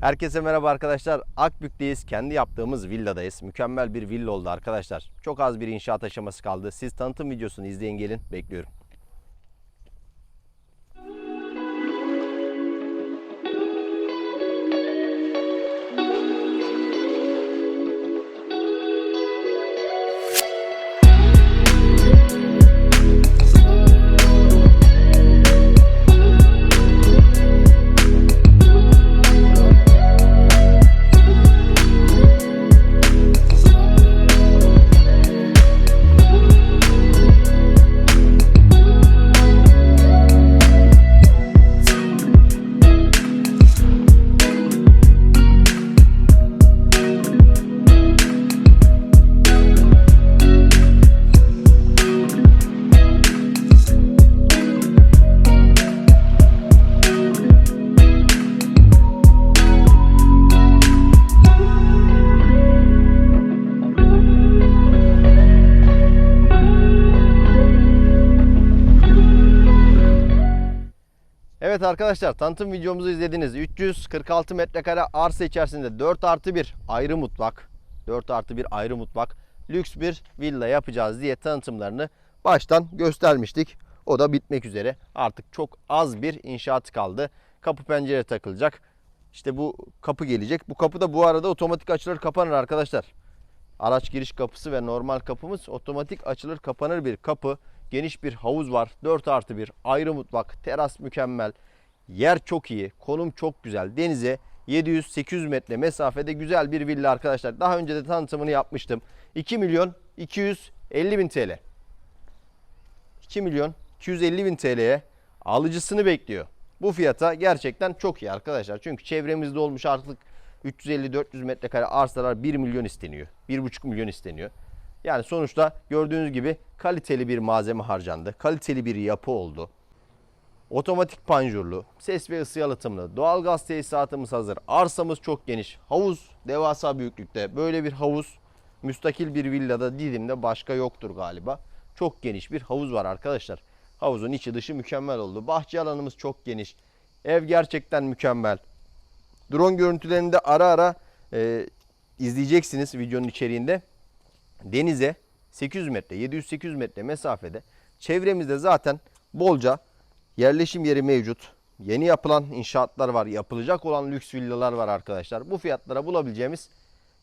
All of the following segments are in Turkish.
Herkese merhaba arkadaşlar. Akbük'teyiz. Kendi yaptığımız villadayız. Mükemmel bir villa oldu arkadaşlar. Çok az bir inşaat aşaması kaldı. Siz tanıtım videosunu izleyin gelin. Bekliyorum. Evet arkadaşlar tanıtım videomuzu izlediniz. 346 metrekare arsa içerisinde 4 artı 1 ayrı mutfak. 4 artı 1 ayrı mutfak. Lüks bir villa yapacağız diye tanıtımlarını baştan göstermiştik. O da bitmek üzere. Artık çok az bir inşaat kaldı. Kapı pencere takılacak. İşte bu kapı gelecek. Bu kapı da bu arada otomatik açılır kapanır arkadaşlar. Araç giriş kapısı ve normal kapımız otomatik açılır kapanır bir kapı. Geniş bir havuz var. 4 artı 1 ayrı mutfak. Teras mükemmel. Yer çok iyi. Konum çok güzel. Denize 700-800 metre mesafede güzel bir villa arkadaşlar. Daha önce de tanıtımını yapmıştım. 2 milyon 250 bin TL. 2 milyon 250 bin TL'ye alıcısını bekliyor. Bu fiyata gerçekten çok iyi arkadaşlar. Çünkü çevremizde olmuş artık 350-400 metrekare arsalar 1 milyon isteniyor. 1,5 milyon isteniyor. Yani sonuçta gördüğünüz gibi kaliteli bir malzeme harcandı. Kaliteli bir yapı oldu. Otomatik panjurlu, ses ve ısı yalıtımlı, doğalgaz tesisatımız hazır. Arsamız çok geniş. Havuz devasa büyüklükte. Böyle bir havuz müstakil bir villada Didim'de başka yoktur galiba. Çok geniş bir havuz var arkadaşlar. Havuzun içi dışı mükemmel oldu. Bahçe alanımız çok geniş. Ev gerçekten mükemmel. Drone görüntülerini de ara ara e, izleyeceksiniz videonun içeriğinde. Denize 800 metre, 700-800 metre mesafede çevremizde zaten bolca yerleşim yeri mevcut. Yeni yapılan inşaatlar var, yapılacak olan lüks villalar var arkadaşlar. Bu fiyatlara bulabileceğimiz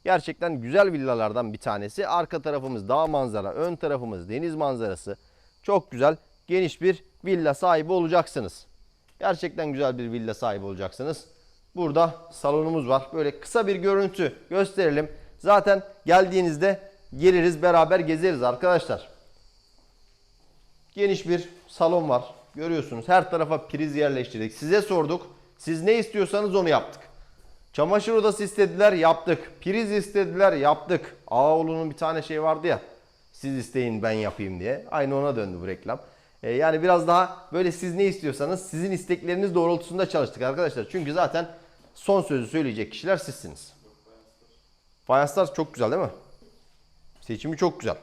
gerçekten güzel villalardan bir tanesi. Arka tarafımız dağ manzara, ön tarafımız deniz manzarası. Çok güzel, geniş bir villa sahibi olacaksınız. Gerçekten güzel bir villa sahibi olacaksınız. Burada salonumuz var. Böyle kısa bir görüntü gösterelim. Zaten geldiğinizde geliriz beraber gezeriz arkadaşlar. Geniş bir salon var. Görüyorsunuz her tarafa priz yerleştirdik. Size sorduk. Siz ne istiyorsanız onu yaptık. Çamaşır odası istediler yaptık. Priz istediler yaptık. Ağaoğlu'nun bir tane şey vardı ya. Siz isteyin ben yapayım diye. Aynı ona döndü bu reklam. Ee, yani biraz daha böyle siz ne istiyorsanız sizin istekleriniz doğrultusunda çalıştık arkadaşlar. Çünkü zaten son sözü söyleyecek kişiler sizsiniz. Fayanslar çok güzel değil mi? Seçimi çok güzel.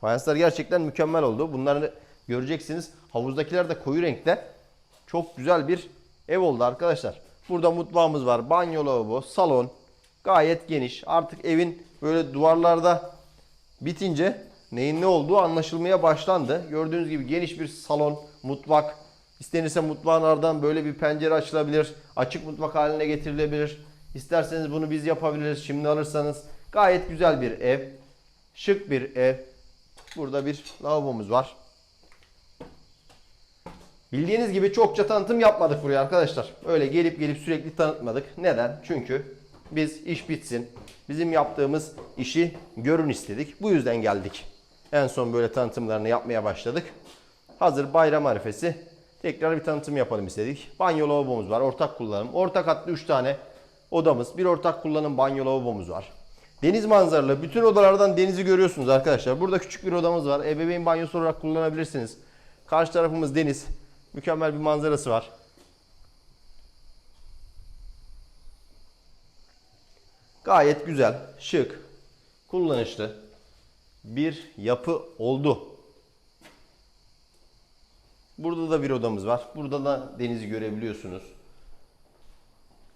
Fayanslar gerçekten mükemmel oldu. Bunları göreceksiniz. Havuzdakiler de koyu renkte. Çok güzel bir ev oldu arkadaşlar. Burada mutfağımız var. Banyo lavabo, salon. Gayet geniş. Artık evin böyle duvarlarda bitince neyin ne olduğu anlaşılmaya başlandı. Gördüğünüz gibi geniş bir salon, mutfak. İstenirse mutfağın ardından böyle bir pencere açılabilir. Açık mutfak haline getirilebilir. İsterseniz bunu biz yapabiliriz şimdi alırsanız. Gayet güzel bir ev. Şık bir ev. Burada bir lavabomuz var. Bildiğiniz gibi çokça tanıtım yapmadık buraya arkadaşlar. Öyle gelip gelip sürekli tanıtmadık. Neden? Çünkü biz iş bitsin. Bizim yaptığımız işi görün istedik. Bu yüzden geldik. En son böyle tanıtımlarını yapmaya başladık. Hazır bayram arifesi tekrar bir tanıtım yapalım istedik. Banyo lavabomuz var. Ortak kullanım. Ortak hattı 3 tane odamız. Bir ortak kullanım banyo lavabomuz var. Deniz manzaralı. Bütün odalardan denizi görüyorsunuz arkadaşlar. Burada küçük bir odamız var. Ebeveyn banyosu olarak kullanabilirsiniz. Karşı tarafımız deniz. Mükemmel bir manzarası var. Gayet güzel, şık, kullanışlı bir yapı oldu. Burada da bir odamız var. Burada da denizi görebiliyorsunuz.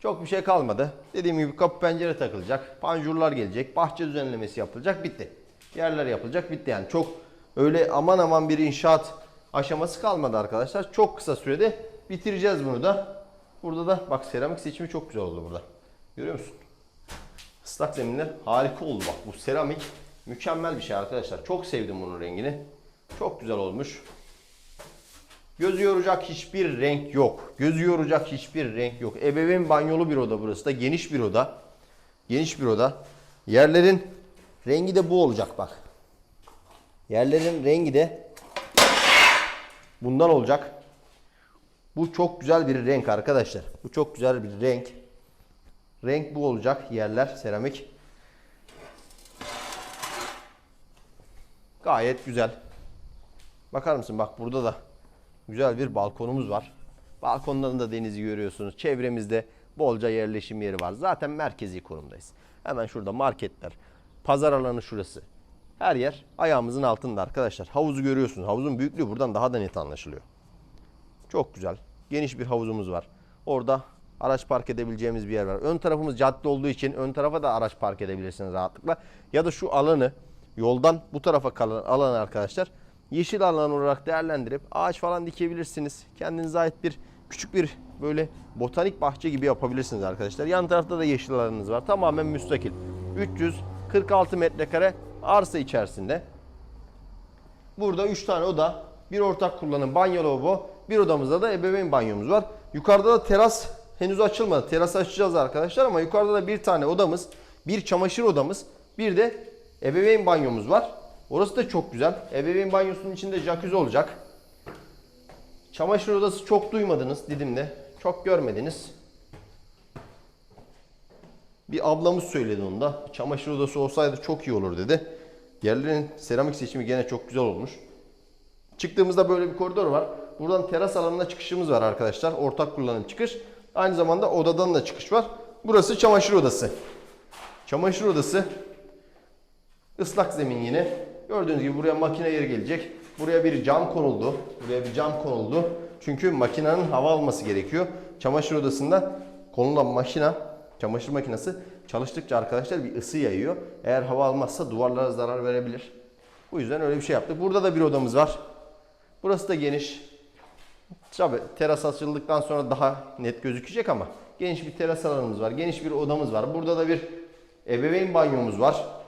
Çok bir şey kalmadı. Dediğim gibi kapı pencere takılacak. Panjurlar gelecek. Bahçe düzenlemesi yapılacak. Bitti. Yerler yapılacak. Bitti yani. Çok öyle aman aman bir inşaat aşaması kalmadı arkadaşlar. Çok kısa sürede bitireceğiz bunu da. Burada da bak seramik seçimi çok güzel oldu burada. Görüyor musun? Islak zeminler harika oldu bak. Bu seramik mükemmel bir şey arkadaşlar. Çok sevdim bunun rengini. Çok güzel olmuş. Gözü yoracak hiçbir renk yok. Gözü yoracak hiçbir renk yok. Ebeveyn banyolu bir oda burası da. Geniş bir oda. Geniş bir oda. Yerlerin rengi de bu olacak bak. Yerlerin rengi de bundan olacak. Bu çok güzel bir renk arkadaşlar. Bu çok güzel bir renk. Renk bu olacak yerler seramik. Gayet güzel. Bakar mısın bak burada da güzel bir balkonumuz var. Balkondan da denizi görüyorsunuz. Çevremizde bolca yerleşim yeri var. Zaten merkezi konumdayız. Hemen şurada marketler, pazar alanı şurası. Her yer ayağımızın altında arkadaşlar. Havuzu görüyorsunuz. Havuzun büyüklüğü buradan daha da net anlaşılıyor. Çok güzel. Geniş bir havuzumuz var. Orada araç park edebileceğimiz bir yer var. Ön tarafımız cadde olduğu için ön tarafa da araç park edebilirsiniz rahatlıkla. Ya da şu alanı yoldan bu tarafa kalan alanı arkadaşlar yeşil alan olarak değerlendirip ağaç falan dikebilirsiniz. Kendinize ait bir küçük bir böyle botanik bahçe gibi yapabilirsiniz arkadaşlar. Yan tarafta da yeşil alanınız var. Tamamen müstakil. 346 metrekare arsa içerisinde. Burada 3 tane oda, bir ortak kullanım banyo lavabo, bir odamızda da ebeveyn banyomuz var. Yukarıda da teras henüz açılmadı. Teras açacağız arkadaşlar ama yukarıda da bir tane odamız, bir çamaşır odamız, bir de ebeveyn banyomuz var. Orası da çok güzel. Ebeveyn banyosunun içinde jacuzzi olacak. Çamaşır odası çok duymadınız Didim'de. Çok görmediniz. Bir ablamız söyledi onu da. Çamaşır odası olsaydı çok iyi olur dedi. Yerlerin seramik seçimi gene çok güzel olmuş. Çıktığımızda böyle bir koridor var. Buradan teras alanına çıkışımız var arkadaşlar. Ortak kullanım çıkış. Aynı zamanda odadan da çıkış var. Burası çamaşır odası. Çamaşır odası ıslak zemin yine. Gördüğünüz gibi buraya makine yeri gelecek. Buraya bir cam konuldu. Buraya bir cam konuldu. Çünkü makinenin hava alması gerekiyor. Çamaşır odasında konulan makina, çamaşır makinesi çalıştıkça arkadaşlar bir ısı yayıyor. Eğer hava almazsa duvarlara zarar verebilir. Bu yüzden öyle bir şey yaptık. Burada da bir odamız var. Burası da geniş. Tabi teras açıldıktan sonra daha net gözükecek ama geniş bir teras alanımız var. Geniş bir odamız var. Burada da bir ebeveyn banyomuz var.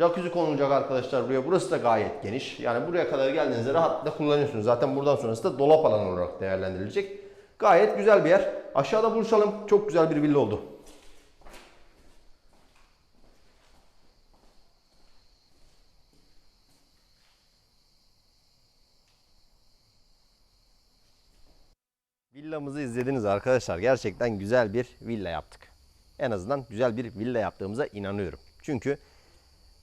Jacuzzi konulacak arkadaşlar buraya. Burası da gayet geniş. Yani buraya kadar geldiğinizde rahatlıkla kullanıyorsunuz. Zaten buradan sonrası da dolap alanı olarak değerlendirilecek. Gayet güzel bir yer. Aşağıda buluşalım. Çok güzel bir villa oldu. Villamızı izlediniz arkadaşlar. Gerçekten güzel bir villa yaptık. En azından güzel bir villa yaptığımıza inanıyorum. Çünkü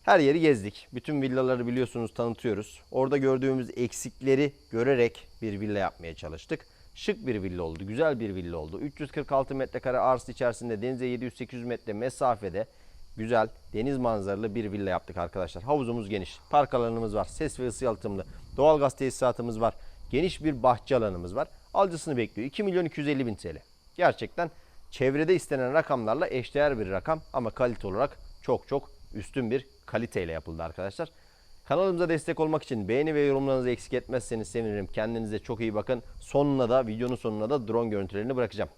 her yeri gezdik. Bütün villaları biliyorsunuz tanıtıyoruz. Orada gördüğümüz eksikleri görerek bir villa yapmaya çalıştık. Şık bir villa oldu. Güzel bir villa oldu. 346 metrekare arsa içerisinde denize 700-800 metre mesafede güzel deniz manzaralı bir villa yaptık arkadaşlar. Havuzumuz geniş. Park alanımız var. Ses ve ısı yalıtımlı. Doğalgaz tesisatımız var. Geniş bir bahçe alanımız var. Alıcısını bekliyor. 2 milyon 250 bin TL. Gerçekten çevrede istenen rakamlarla eşdeğer bir rakam ama kalite olarak çok çok üstün bir kaliteyle yapıldı arkadaşlar. Kanalımıza destek olmak için beğeni ve yorumlarınızı eksik etmezseniz sevinirim. Kendinize çok iyi bakın. Sonuna da videonun sonuna da drone görüntülerini bırakacağım.